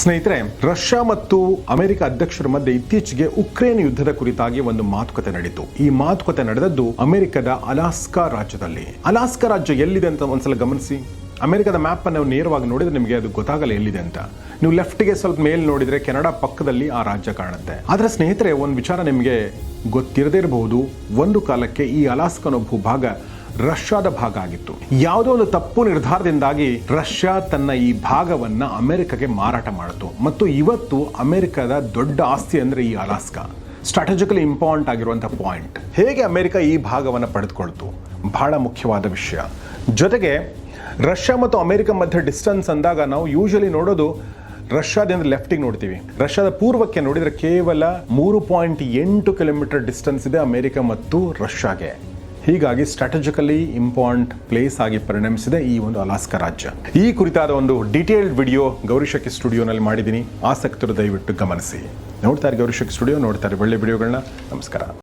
ಸ್ನೇಹಿತರೆ, ರಷ್ಯಾ ಮತ್ತು ಅಮೆರಿಕ ಅಧ್ಯಕ್ಷರ ಮಧ್ಯೆ ಇತ್ತೀಚೆಗೆ ಉಕ್ರೇನ್ ಯುದ್ಧದ ಕುರಿತಾಗಿ ಒಂದು ಮಾತುಕತೆ ನಡೆಯಿತು. ಈ ಮಾತುಕತೆ ನಡೆದದ್ದು ಅಮೆರಿಕದ ಅಲಾಸ್ಕಾ ರಾಜ್ಯದಲ್ಲಿ. ಅಲಾಸ್ಕಾ ರಾಜ್ಯ ಎಲ್ಲಿದೆ ಅಂತ ಒಂದ್ಸಲ ಗಮನಿಸಿ. ಅಮೆರಿಕದ ಮ್ಯಾಪ್ ಅನ್ನು ನೇರವಾಗಿ ನೋಡಿದ್ರೆ ನಿಮಗೆ ಅದು ಗೊತ್ತಾಗಲ್ಲ ಎಲ್ಲಿದೆ ಅಂತ. ನೀವು ಲೆಫ್ಟ್ಗೆ ಸ್ವಲ್ಪ ಮೇಲ್ ನೋಡಿದ್ರೆ ಕೆನಡಾ ಪಕ್ಕದಲ್ಲಿ ಆ ರಾಜ್ಯ ಕಾಣುತ್ತೆ. ಆದ್ರೆ ಸ್ನೇಹಿತರೆ, ಒಂದು ವಿಚಾರ ನಿಮಗೆ ಗೊತ್ತಿರದೇ ಇರಬಹುದು. ಒಂದು ಕಾಲಕ್ಕೆ ಈ ಅಲಾಸ್ಕನ ಭೂಭಾಗ ರಷ್ಯಾದ ಭಾಗ ಆಗಿತ್ತು. ಯಾವುದೋ ಒಂದು ತಪ್ಪು ನಿರ್ಧಾರದಿಂದಾಗಿ ರಷ್ಯಾ ತನ್ನ ಈ ಭಾಗವನ್ನ ಅಮೆರಿಕಗೆ ಮಾರಾಟ ಮಾಡಿತು. ಮತ್ತು ಇವತ್ತು ಅಮೆರಿಕದ ದೊಡ್ಡ ಆಸ್ತಿ ಅಂದ್ರೆ ಈ ಅಲಾಸ್ಕಾ. ಸ್ಟ್ರಾಟಜಿಕಲಿ ಇಂಪಾರ್ಟೆಂಟ್ ಆಗಿರುವಂತಹ ಪಾಯಿಂಟ್ ಹೇಗೆ ಅಮೆರಿಕ ಈ ಭಾಗವನ್ನು ಪಡೆದುಕೊಳ್ತು? ಬಹಳ ಮುಖ್ಯವಾದ ವಿಷಯ. ಜೊತೆಗೆ ರಷ್ಯಾ ಮತ್ತು ಅಮೆರಿಕ ಮಧ್ಯೆ ಡಿಸ್ಟೆನ್ಸ್ ಅಂದಾಗ ನಾವು ಯೂಶಲಿ ನೋಡೋದು ರಷ್ಯಾದಿಂದ ಲೆಫ್ಟಿಗೆ ನೋಡ್ತೀವಿ. ರಷ್ಯಾದ ಪೂರ್ವಕ್ಕೆ ನೋಡಿದರೆ ಕೇವಲ ಮೂರು ಪಾಯಿಂಟ್ ಎಂಟು ಕಿಲೋಮೀಟರ್ ಡಿಸ್ಟೆನ್ಸ್ ಇದೆ ಅಮೆರಿಕ ಮತ್ತು ರಷ್ಯಾಗೆ. ಹೀಗಾಗಿ ಸ್ಟ್ರಾಟಜಿಕಲಿ ಇಂಪಾರ್ಟೆಂಟ್ ಪ್ಲೇಸ್ ಆಗಿ ಪರಿಣಮಿಸಿದೆ ಈ ಒಂದು ಅಲಾಸ್ಕ ರಾಜ್ಯ. ಈ ಕುರಿತಾದ ಒಂದು ಡೀಟೇಲ್ಡ್ ವಿಡಿಯೋ ಗೌರಿಶಕಿ ಸ್ಟುಡಿಯೋನಲ್ಲಿ ಮಾಡಿದ್ದೀನಿ. ಆಸಕ್ತರು ದಯವಿಟ್ಟು ಗಮನಿಸಿ. ನೋಡ್ತಾರೆ ಗೌರಿಶಕಿ ಸ್ಟುಡಿಯೋ ನೋಡ್ತಾರೆ ಒಳ್ಳೆ ವಿಡಿಯೋಗಳನ್ನ ನಮಸ್ಕಾರ.